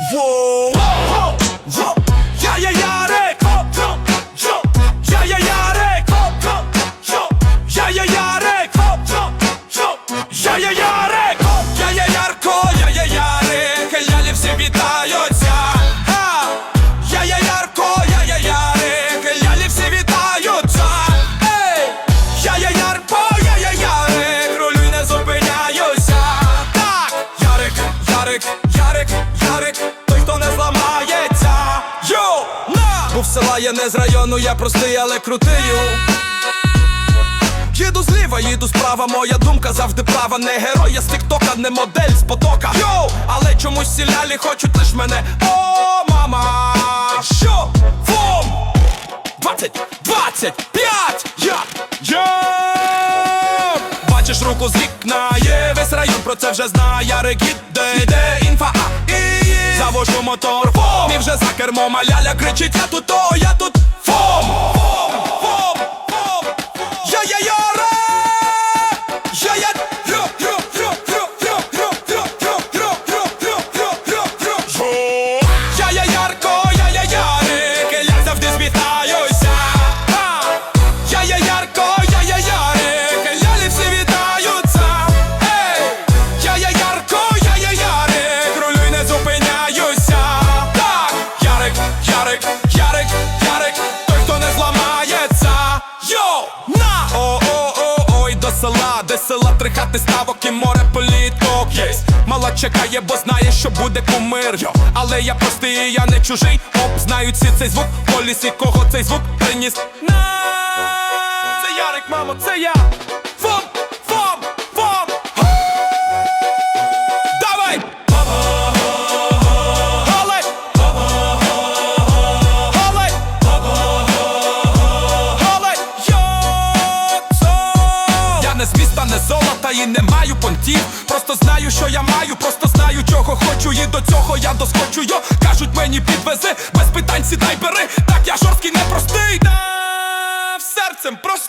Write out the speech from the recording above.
Whoa. Я не з району, я простий, але крутию. Їду зліва, їду справа, моя думка завжди права. Не герой, я з тіктока, не модель з потока. Йоу, але чомусь сілялі хочуть лиш мене. О, мама! Що? Фом! 20, 25, я, я Бачиш руку з вікна, є весь район про це вже знає Регіт, де йде інфа, а і Завожу мотор, вже за кермом, а ляля кричить, я тут, о, я тут, фом, села, де села три хати ставок і море політок єсть. Мала чекає, бо знає, що буде кумир. Йо. Але я простий, я не чужий. Оп, знають всі цей звук. полісі, кого цей звук приніс. Це Ярик, мамо, це я. З і не маю понтів. Просто знаю, що я маю, просто знаю, чого хочу, і до цього я доскочу. Йо, кажуть мені підвези, без питань сідай бери. Так я жорсткий, непростий. да, серцем простий.